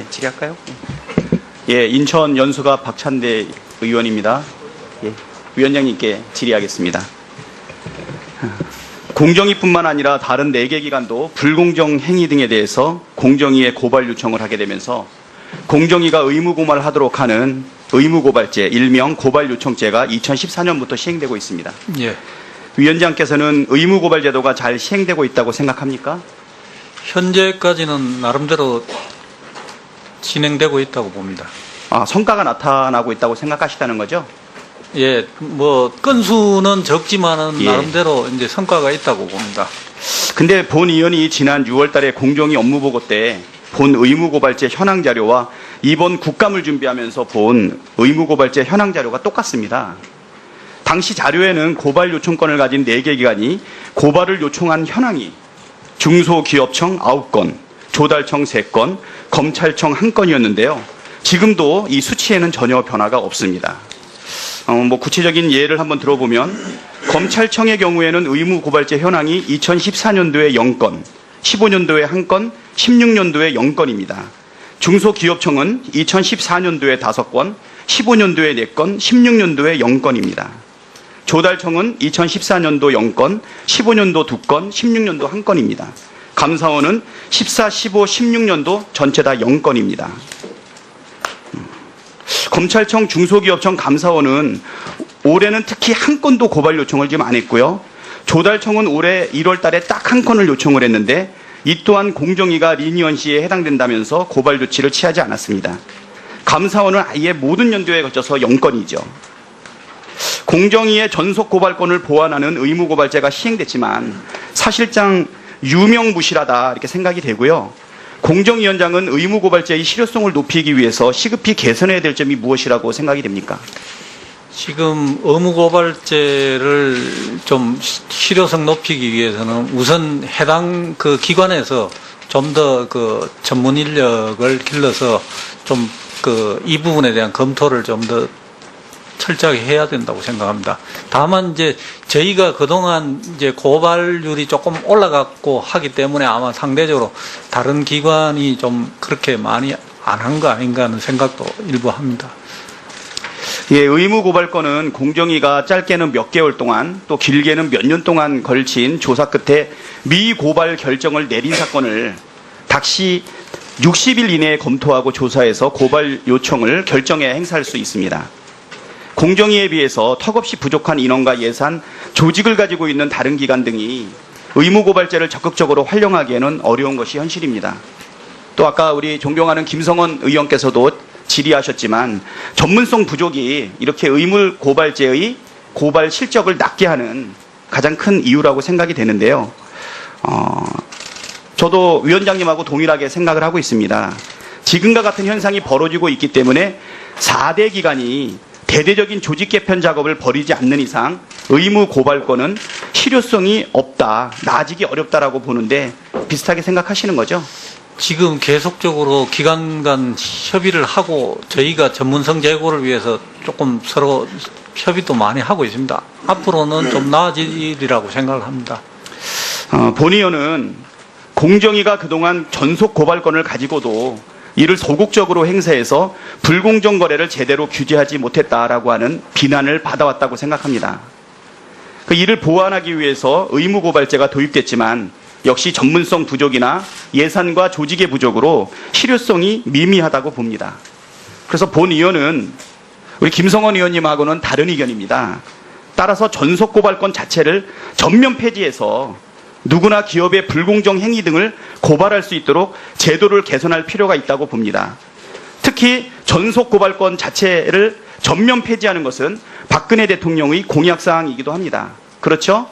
네, 질의할까요? 예, 인천 연수가 박찬대 의원입니다. 예, 위원장님께 질의하겠습니다. 공정위뿐만 아니라 다른 4개 기관도 불공정 행위 등에 대해서 공정위에 고발 요청을 하게 되면서 공정위가 의무 고발을 하도록 하는 의무 고발제, 일명 고발 요청제가 2014년부터 시행되고 있습니다. 예. 위원장께서는 의무 고발 제도가 잘 시행되고 있다고 생각합니까? 현재까지는 나름대로 진행되고 있다고 봅니다. 아, 성과가 나타나고 있다고 생각하시다는 거죠? 예, 뭐 건수는 적지만은 예. 나름대로 이제 성과가 있다고 봅니다. 근데 본 의원이 지난 6월 달에 공정위 업무보고 때 본 의무고발제 현황 자료와 이번 국감을 준비하면서 본 의무고발제 현황 자료가 똑같습니다. 당시 자료에는 고발 요청권을 가진 4개 기관이 고발을 요청한 현황이 중소기업청 9건, 조달청 3건, 검찰청 1건이었는데요. 지금도 이 수치에는 전혀 변화가 없습니다. 어, 뭐 구체적인 예를 한번 들어보면 검찰청의 경우에는 의무 고발제 현황이 2014년도에 0건, 15년도에 1건, 16년도에 0건입니다. 중소기업청은 2014년도에 5건, 15년도에 4건, 16년도에 0건입니다. 조달청은 2014년도 0건, 15년도 2건, 16년도 1건입니다. 감사원은 14, 15, 16년도 전체 다 0건입니다. 검찰청, 중소기업청, 감사원은 올해는 특히 한 건도 고발 요청을 지금 안 했고요. 조달청은 올해 1월 달에 딱 한 건을 요청을 했는데 이 또한 공정위가 리니언시에 해당된다면서 고발 조치를 취하지 않았습니다. 감사원은 아예 모든 연도에 거쳐서 0건이죠. 공정위의 전속 고발권을 보완하는 의무 고발제가 시행됐지만 사실상 유명무실하다 이렇게 생각이 되고요. 공정위원장은 의무 고발제의 실효성을 높이기 위해서 시급히 개선해야 될 점이 무엇이라고 생각이 됩니까? 지금 의무고발제를 좀 시- 실효성 높이기 위해서는 우선 해당 그 기관에서 좀 더 그 전문 인력을 길러서 좀 그 이 부분에 대한 검토를 좀 더 철저하게 해야 된다고 생각합니다. 다만 이제 저희가 그동안 이제 고발률이 조금 올라갔고 하기 때문에 아마 상대적으로 다른 기관이 좀 그렇게 많이 안 한 거 아닌가 하는 생각도 일부 합니다. 예, 의무 고발권은 공정위가 짧게는 몇 개월 동안 또 길게는 몇 년 동안 걸친 조사 끝에 미고발 결정을 내린 사건을 당시 60일 이내에 검토하고 조사해서 고발 요청을 결정해 행사할 수 있습니다. 공정위에 비해서 턱없이 부족한 인원과 예산, 조직을 가지고 있는 다른 기관 등이 의무 고발제를 적극적으로 활용하기에는 어려운 것이 현실입니다. 또 아까 우리 존경하는 김성원 의원께서도 질의하셨지만 전문성 부족이 이렇게 의무 고발제의 고발 실적을 낮게 하는 가장 큰 이유라고 생각이 되는데요. 어, 저도 위원장님하고 동일하게 생각을 하고 있습니다. 지금과 같은 현상이 벌어지고 있기 때문에 4대 기관이 대대적인 조직 개편 작업을 벌이지 않는 이상 의무 고발권은 실효성이 없다, 나아지기 어렵다라고 보는데 비슷하게 생각하시는 거죠? 지금 계속적으로 기관 간 협의를 하고 저희가 전문성 제고를 위해서 조금 서로 협의도 많이 하고 있습니다. 앞으로는 좀 나아지리라고 생각을 합니다. 어, 본 의원은 공정위가 그동안 전속 고발권을 가지고도 이를 소극적으로 행사해서 불공정 거래를 제대로 규제하지 못했다라고 하는 비난을 받아왔다고 생각합니다. 그 이를 보완하기 위해서 의무 고발제가 도입됐지만 역시 전문성 부족이나 예산과 조직의 부족으로 실효성이 미미하다고 봅니다. 그래서 본 의원은 우리 김성원 의원님하고는 다른 의견입니다. 따라서 전속 고발권 자체를 전면 폐지해서 누구나 기업의 불공정 행위 등을 고발할 수 있도록 제도를 개선할 필요가 있다고 봅니다. 특히 전속 고발권 자체를 전면 폐지하는 것은 박근혜 대통령의 공약 사항이기도 합니다. 그렇죠?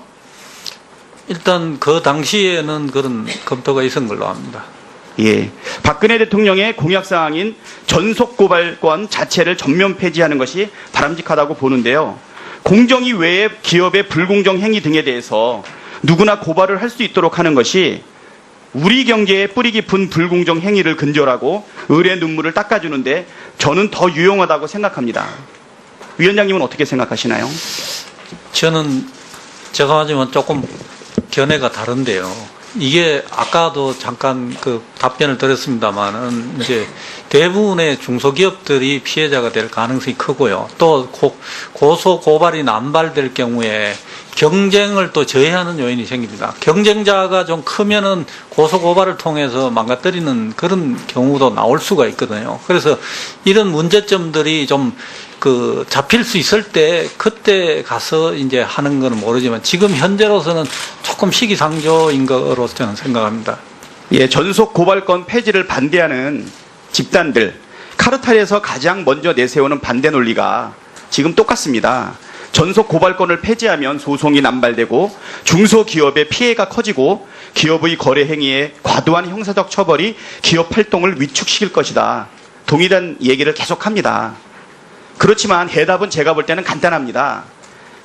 일단 그 당시에는 그런 검토가 있은 걸로 압니다. 예. 박근혜 대통령의 공약 사항인 전속 고발권 자체를 전면 폐지하는 것이 바람직하다고 보는데요. 공정위 외의 기업의 불공정 행위 등에 대해서 누구나 고발을 할 수 있도록 하는 것이 우리 경제의 뿌리 깊은 불공정 행위를 근절하고 의뢰 눈물을 닦아주는데 저는 더 유용하다고 생각합니다. 위원장님은 어떻게 생각하시나요? 저는 제가 하지만 조금 견해가 다른데요. 이게 아까도 잠깐 그 답변을 드렸습니다만은 이제 대부분의 중소기업들이 피해자가 될 가능성이 크고요. 또 고, 고소 고발이 남발될 경우에 경쟁을 또 저해하는 요인이 생깁니다. 경쟁자가 좀 크면은 고소 고발을 통해서 망가뜨리는 그런 경우도 나올 수가 있거든요. 그래서 이런 문제점들이 좀 그 잡힐 수 있을 때 그때 가서 이제 하는 거는 모르지만 지금 현재로서는 조금 시기상조인 거로 저는 생각합니다. 예, 전속 고발권 폐지를 반대하는 집단들 카르텔에서 가장 먼저 내세우는 반대 논리가 지금 똑같습니다. 전속 고발권을 폐지하면 소송이 남발되고 중소기업의 피해가 커지고 기업의 거래 행위에 과도한 형사적 처벌이 기업 활동을 위축시킬 것이다. 동일한 얘기를 계속합니다. 그렇지만 해답은 제가 볼 때는 간단합니다.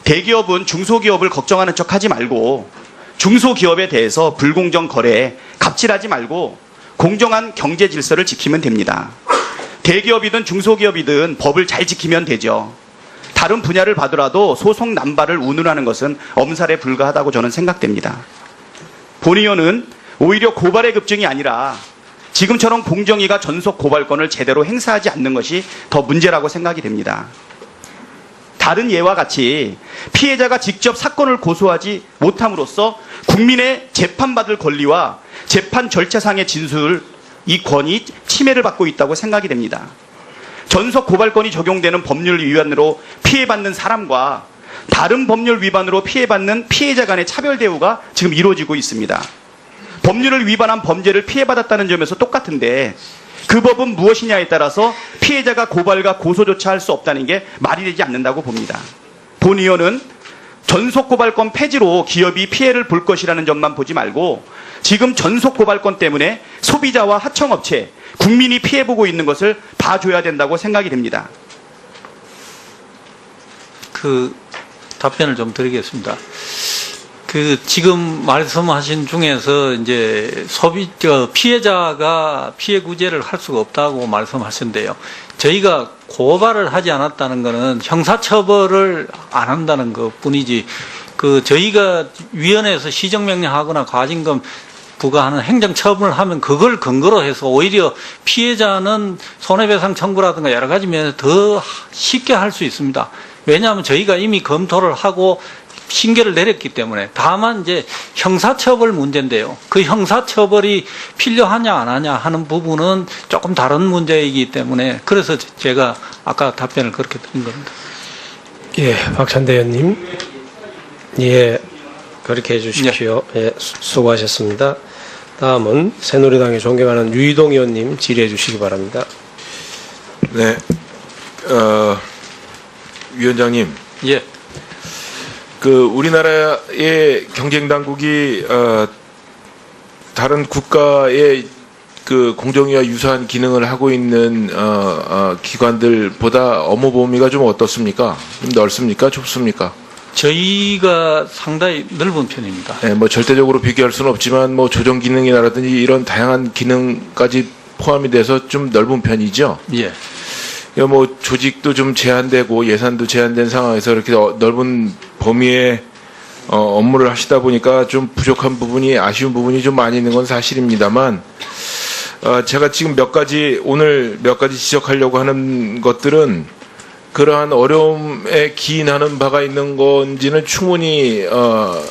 대기업은 중소기업을 걱정하는 척 하지 말고 중소기업에 대해서 불공정 거래, 갑질하지 말고 공정한 경제 질서를 지키면 됩니다. 대기업이든 중소기업이든 법을 잘 지키면 되죠. 다른 분야를 봐더라도 소송 남발을 운운하는 것은 엄살에 불과하다고 저는 생각됩니다. 본 의원은 오히려 고발의 급증이 아니라 지금처럼 공정위가 전속 고발권을 제대로 행사하지 않는 것이 더 문제라고 생각이 됩니다. 다른 예와 같이 피해자가 직접 사건을 고소하지 못함으로써 국민의 재판받을 권리와 재판 절차상의 진술 이 권이 침해를 받고 있다고 생각이 됩니다. 전속 고발권이 적용되는 법률 위반으로 피해받는 사람과 다른 법률 위반으로 피해받는 피해자 간의 차별 대우가 지금 이루어지고 있습니다. 법률을 위반한 범죄를 피해받았다는 점에서 똑같은데 그 법은 무엇이냐에 따라서 피해자가 고발과 고소조차 할 수 없다는 게 말이 되지 않는다고 봅니다. 본 의원은 전속 고발권 폐지로 기업이 피해를 볼 것이라는 점만 보지 말고 지금 전속 고발권 때문에 소비자와 하청업체, 국민이 피해보고 있는 것을 봐줘야 된다고 생각이 됩니다. 그 답변을 좀 드리겠습니다. 그 지금 말씀하신 중에서 이제 소비 저 피해자가 피해 구제를 할 수가 없다고 말씀하셨는데요. 저희가 고발을 하지 않았다는 것은 형사처벌을 안 한다는 것 뿐이지 그 저희가 위원회에서 시정명령하거나 과징금 부과하는 행정처분을 하면 그걸 근거로 해서 오히려 피해자는 손해배상 청구라든가 여러 가지 면에서 더 쉽게 할 수 있습니다. 왜냐하면 저희가 이미 검토를 하고 신결을 내렸기 때문에 다만 이제 형사처벌 문제인데요. 그 형사처벌이 필요하냐 안 하냐 하는 부분은 조금 다른 문제이기 때문에 그래서 제가 아까 답변을 그렇게 드린 겁니다. 예, 박찬대 의원님. 예, 그렇게 해주십시오. 예, 수- 수고하셨습니다. 다음은 새누리당의 존경하는 유이동 의원님 질의해 주시기 바랍니다. 네, 어, 위원장님, 예. 그 우리나라의 경쟁 당국이 어, 다른 국가의 그 공정위와 유사한 기능을 하고 있는 어, 어, 기관들보다 업무 범위가 좀 어떻습니까? 좀 넓습니까? 좁습니까? 저희가 상당히 넓은 편입니다. 네, 뭐 절대적으로 비교할 수는 없지만 뭐 조정 기능이라든지 이런 다양한 기능까지 포함이 돼서 좀 넓은 편이죠. 예. 이거 뭐 조직도 좀 제한되고 예산도 제한된 상황에서 이렇게 어- 넓은 범위의 어, 업무를 하시다 보니까 좀 부족한 부분이 아쉬운 부분이 좀 많이 있는 건 사실입니다만 어, 제가 지금 몇 가지 오늘 몇 가지 지적하려고 하는 것들은 그러한 어려움에 기인하는 바가 있는 건지는 충분히 어,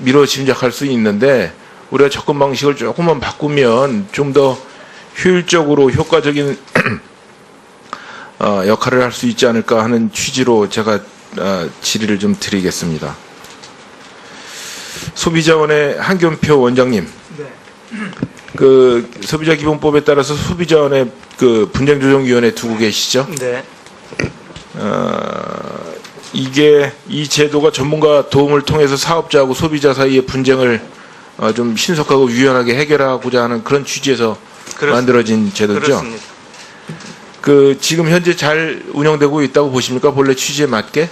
미뤄 짐작할 수 있는데 우리가 접근 방식을 조금만 바꾸면 좀 더 효율적으로 효과적인 어, 역할을 할 수 있지 않을까 하는 취지로 제가 어, 질의를 좀 드리겠습니다. 소비자원의 한견표 원장님. 그 소비자 기본법에 따라서 소비자원의 그 분쟁 조정 위원회 두고 계시죠? 네. 어, 이게 이 제도가 전문가 도움을 통해서 사업자하고 소비자 사이의 분쟁을 어, 좀 신속하고 유연하게 해결하고자 하는 그런 취지에서 그렇, 만들어진 제도죠. 그렇습니다. 그 지금 현재 잘 운영되고 있다고 보십니까? 본래 취지에 맞게?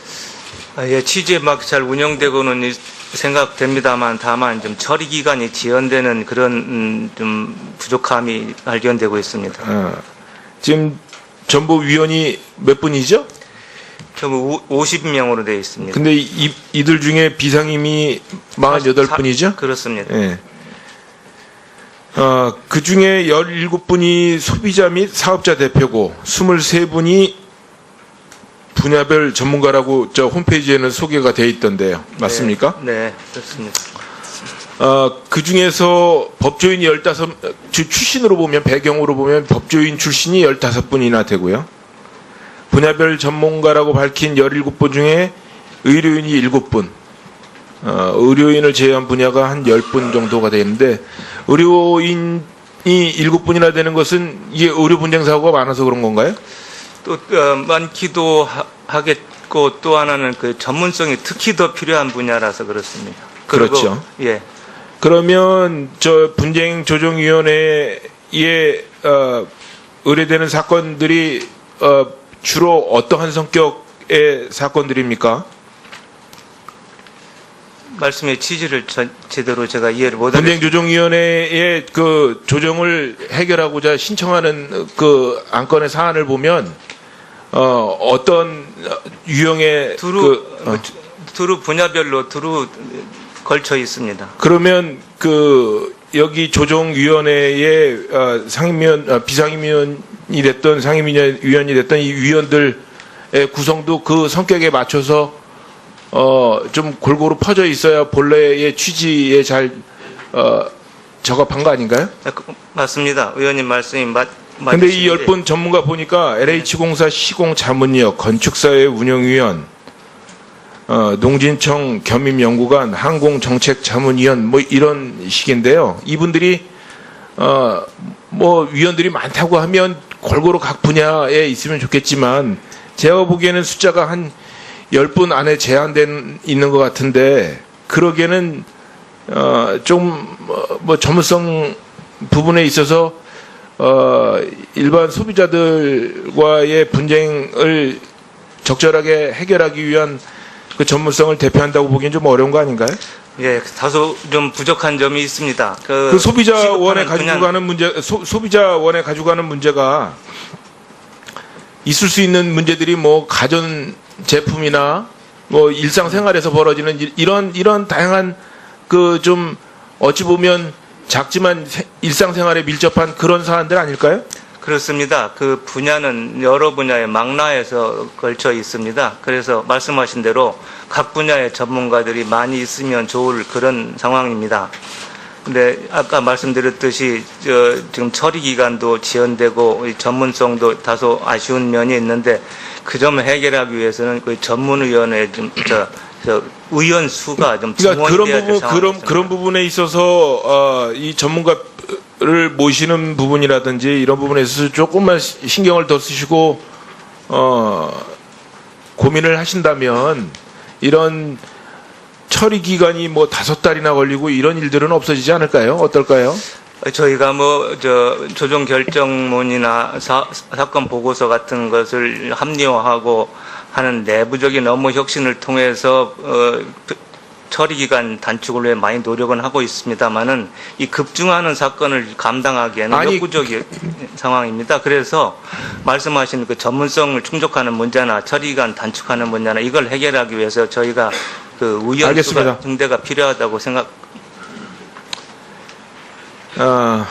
아, 예, 취지에 막잘 운영되고는 있- 생각됩니다만 다만 좀 처리 기간이 지연되는 그런 음, 좀 부족함이 발견되고 있습니다. 어, 지금 전부 위원이 몇 분이죠? 좀 50명으로 되어 있습니다. 근데 이, 이들 중에 비상임이 48분이죠? 그렇습니다. 예. 어, 그 중에 17분이 소비자 및 사업자 대표고 23분이 분야별 전문가라고 저 홈페이지에는 소개가 돼 있던데요. 맞습니까? 네, 네, 그렇습니다. 어, 그 중에서 법조인 15, 주- 출신으로 보면, 배경으로 보면 법조인 출신이 15분이나 되고요. 분야별 전문가라고 밝힌 17분 중에 의료인이 7분, 어, 의료인을 제외한 분야가 한 10분 정도가 되는데, 의료인이 7분이나 되는 것은 이게 의료 분쟁 사고가 많아서 그런 건가요? 또 어, 많기도 하, 하겠고 또 하나는 그 전문성이 특히 더 필요한 분야라서 그렇습니다. 그리고, 그렇죠. 예. 그러면 저 분쟁 조정 위원회에 어, 의뢰되는 사건들이 어, 주로 어떠한 성격의 사건들입니까? 말씀의 취지를 저- 제대로 제가 이해를 분쟁 못하겠습니다. 조정위원회의 그 조정을 해결하고자 신청하는 그 안건의 사안을 보면 어, 어떤 유형의 두루 그, 어, 두- 두루 분야별로 두루 걸쳐 있습니다. 그러면 그 여기 조정위원회의 어, 상임위원 어, 비상임위원이 됐던 상임위원이 됐던 이 위원들의 구성도 그 성격에 맞춰서 어, 좀 골고루 퍼져 있어야 본래의 취지에 잘 어, 적합한 거 아닌가요? 아, 그- 맞습니다. 의원님 말씀이 맞. 근데 이 열 분 전문가 보니까 LH공사 시공 자문위원, 건축사회 운영위원, 어, 농진청 겸임연구관, 항공정책자문위원 뭐 이런 식인데요. 이분들이 어, 뭐 위원들이 많다고 하면 골고루 각 분야에 있으면 좋겠지만 제가 보기에는 숫자가 한 10분 안에 제한된 있는 것 같은데 그러기에는 어, 좀뭐 전문성 부분에 있어서 어, 일반 소비자들과의 분쟁을 적절하게 해결하기 위한 그 전문성을 대표한다고 보기엔 좀 어려운 거 아닌가요? 예, 다소 좀 부족한 점이 있습니다. 그, 그 소비자원에 가지고 가는 문제, 소, 소비자원에 가지고 가는 문제가 있을 수 있는 문제들이 뭐 가전 제품이나 뭐 일상생활에서 벌어지는 이- 이런 이런 다양한 그 좀 어찌 보면 작지만 세- 일상생활에 밀접한 그런 사안들 아닐까요? 그렇습니다. 그 분야는 여러 분야의 망라에서 걸쳐 있습니다. 그래서 말씀하신 대로 각 분야의 전문가들이 많이 있으면 좋을 그런 상황입니다. 근데 아까 말씀드렸듯이 저 지금 처리 기간도 지연되고 이 전문성도 다소 아쉬운 면이 있는데 그 점을 해결하기 위해서는 그 전문위원회 좀 저 저 의원 수가 좀 그러니까 그런 부분 그런. 그런 부분에 있어서 어, 이 전문가를 모시는 부분이라든지 이런 부분에 있어서 조금만 시- 신경을 더 쓰시고 어, 고민을 하신다면 이런 처리 기간이 뭐 다섯 달이나 걸리고 이런 일들은 없어지지 않을까요? 어떨까요? 저희가 뭐 저 조정 결정문이나 사, 사건 보고서 같은 것을 합리화하고 하는 내부적인 업무 혁신을 통해서 어, 그 처리 기간 단축을 위해 많이 노력은 하고 있습니다만은 이 급증하는 사건을 감당하기에는 아니, 역부족인 상황입니다. 그래서 말씀하신 그 전문성을 충족하는 문제나 처리 기간 단축하는 문제나 이걸 해결하기 위해서 저희가 그 알겠습니다. 수가 증대가 필요하다고 생각. 아,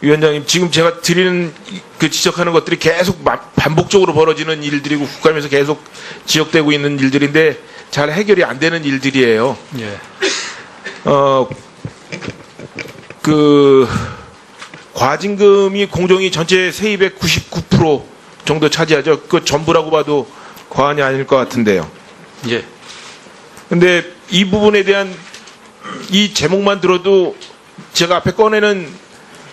위원장님 지금 제가 드리는 이- 그 지적하는 것들이 계속 마- 반복적으로 벌어지는 일들이고 국감에서 계속 지적되고 있는 일들인데 잘 해결이 안 되는 일들이에요. 예. 어, 그 과징금이 공정위 전체 세입의 99% 정도 차지하죠. 그 전부라고 봐도 과언이 아닐 것 같은데요. 예. 근데 이 부분에 대한 이 제목만 들어도 제가 앞에 꺼내는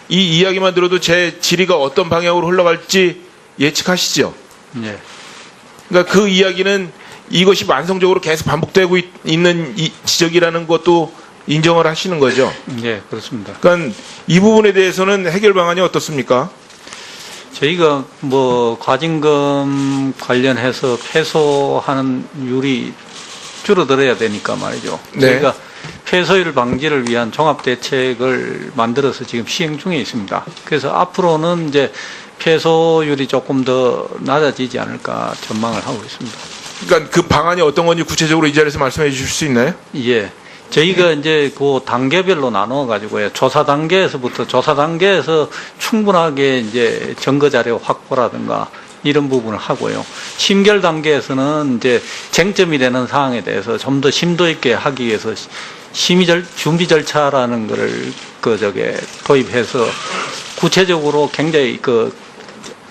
이 이야기만 들어도 제 질의가 어떤 방향으로 흘러갈지 예측하시죠. 예. 그러니까 그 이야기는 이것이 만성적으로 계속 반복되고 있, 이 지적이라는 것도 인정을 하시는 거죠. 예, 그렇습니다. 그러니까 이 부분에 대해서는 해결 방안이 어떻습니까? 저희가 뭐 과징금 관련해서 패소하는 율이 줄어들어야 되니까 말이죠. 네. 저희가 폐소율 방지를 위한 종합 대책을 만들어서 지금 시행 중에 있습니다. 그래서 앞으로는 이제 폐소율이 조금 더 낮아지지 않을까 전망을 하고 있습니다. 그러니까 그 방안이 어떤 건지 구체적으로 이 자리에서 말씀해 주실 수 있나요? 예. 저희가 이제 그 단계별로 나눠 가지고요. 조사 단계에서부터 조사 단계에서 충분하게 이제 증거 자료 확보라든가 이런 부분을 하고요. 심결 단계에서는 이제 쟁점이 되는 사항에 대해서 좀 더 심도 있게 하기 위해서 심의 절 준비 절차라는 거를 그 저게 도입해서 구체적으로 굉장히 그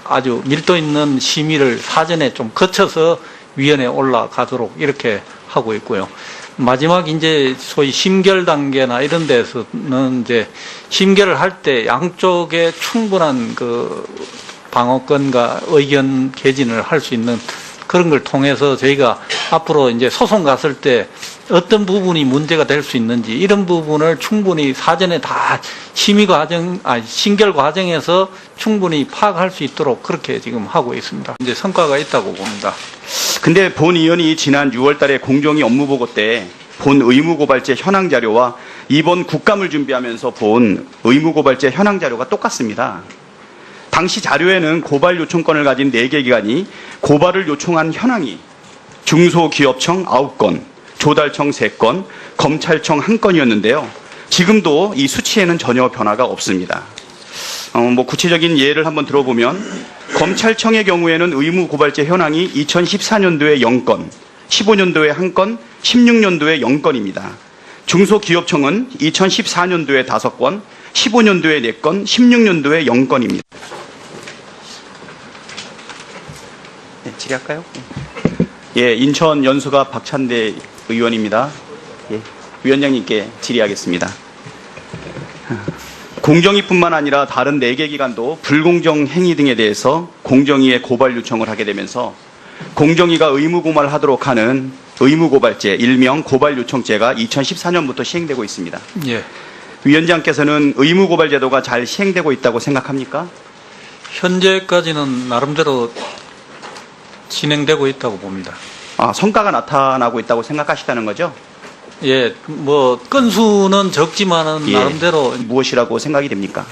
아주 밀도 있는 심의를 사전에 좀 거쳐서 위원회에 올라가도록 이렇게 하고 있고요. 마지막 이제 소위 심결 단계나 이런 데서는 이제 심결을 할 때 양쪽에 충분한 그 방어권과 의견 개진을 할 수 있는 그런 걸 통해서 저희가 앞으로 이제 소송 갔을 때 어떤 부분이 문제가 될 수 있는지 이런 부분을 충분히 사전에 다 심의 과정, 아 심결 과정에서 충분히 파악할 수 있도록 그렇게 지금 하고 있습니다. 이제 성과가 있다고 봅니다. 근데 본 의원이 지난 6월 달에 공정위 업무 보고 때 본 의무고발제 현황 자료와 이번 국감을 준비하면서 본 의무고발제 현황 자료가 똑같습니다. 당시 자료에는 고발 요청권을 가진 4개 기관이 고발을 요청한 현황이 중소기업청 9건, 조달청 3건, 검찰청 1건이었는데요. 지금도 이 수치에는 전혀 변화가 없습니다. 어, 뭐 구체적인 예를 한번 들어보면 검찰청의 경우에는 의무 고발제 현황이 2014년도에 0건, 15년도에 1건, 16년도에 0건입니다. 중소기업청은 2014년도에 5건, 15년도에 4건, 16년도에 0건입니다. 네, 질의할까요? 예, 인천 연수가 박찬대 의원입니다. 예, 위원장님께 질의하겠습니다. 공정위뿐만 아니라 다른 4개 기관도 불공정 행위 등에 대해서 공정위에 고발 요청을 하게 되면서 공정위가 의무 고발을 하도록 하는 의무 고발제, 일명 고발 요청제가 2014년부터 시행되고 있습니다. 예. 위원장께서는 의무 고발 제도가 잘 시행되고 있다고 생각합니까? 현재까지는 나름대로 진행되고 있다고 봅니다. 아, 성과가 나타나고 있다고 생각하시다는 거죠? 예, 뭐 건수는 적지만은 예. 나름대로 무엇이라고 생각이 됩니까?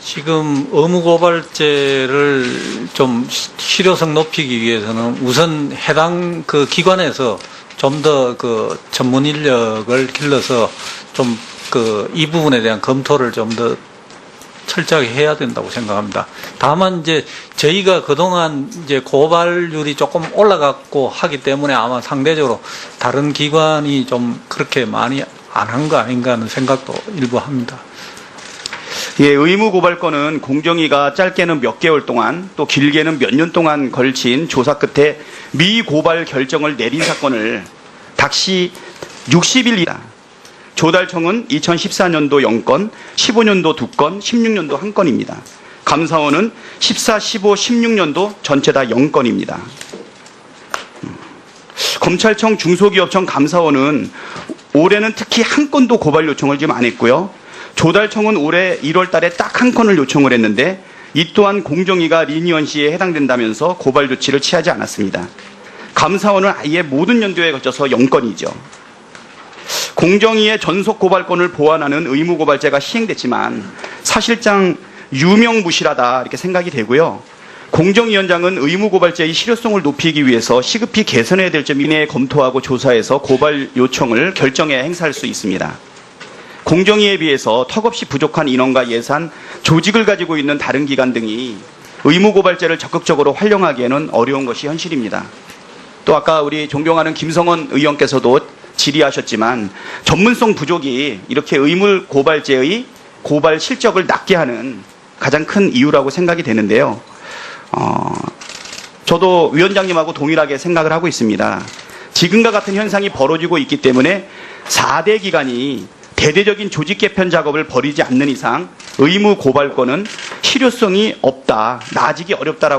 지금 의무고발제를 좀 시- 실효성 높이기 위해서는 우선 해당 그 기관에서 좀 더 그 전문 인력을 길러서 좀 그 이 부분에 대한 검토를 좀더 철저하게 해야 된다고 생각합니다. 다만 이제 저희가 그동안 이제 고발률이 조금 올라갔고 하기 때문에 아마 상대적으로 다른 기관이 좀 그렇게 많이 안 한 거 아닌가 하는 생각도 일부 합니다. 예, 의무 고발권은 공정위가 짧게는 몇 개월 동안 또 길게는 몇 년 동안 걸친 조사 끝에 미고발 결정을 내린 사건을 당시 60일이다. 조달청은 2014년도 0건, 15년도 2건, 16년도 1건입니다. 감사원은 14, 15, 16년도 전체 다 0건입니다. 검찰청 중소기업청 감사원은 올해는 특히 한 건도 고발 요청을 지금 안 했고요. 조달청은 올해 1월 달에 딱 한 건을 요청을 했는데 이 또한 공정위가 리니언시에 해당된다면서 고발 조치를 취하지 않았습니다. 감사원은 아예 모든 연도에 걸쳐서 0건이죠. 공정위의 전속 고발권을 보완하는 의무 고발제가 시행됐지만 사실상 유명무실하다 이렇게 생각이 되고요. 공정위원장은 의무 고발제의 실효성을 높이기 위해서 시급히 개선해야 될점 이내에 검토하고 조사해서 고발 요청을 결정해 행사할 수 있습니다. 공정위에 비해서 턱없이 부족한 인원과 예산, 조직을 가지고 있는 다른 기관 등이 의무 고발제를 적극적으로 활용하기에는 어려운 것이 현실입니다. 또 아까 우리 존경하는 김성원 의원께서도 질의하셨지만 전문성 부족이 이렇게 의무 고발제의 고발 실적을 낮게 하는 가장 큰 이유라고 생각이 되는데요. 어, 저도 위원장님하고 동일하게 생각을 하고 있습니다. 지금과 같은 현상이 벌어지고 있기 때문에 4대 기관이 대대적인 조직 개편 작업을 벌이지 않는 이상 의무 고발권은 실효성이 없다, 나아지기 어렵다라고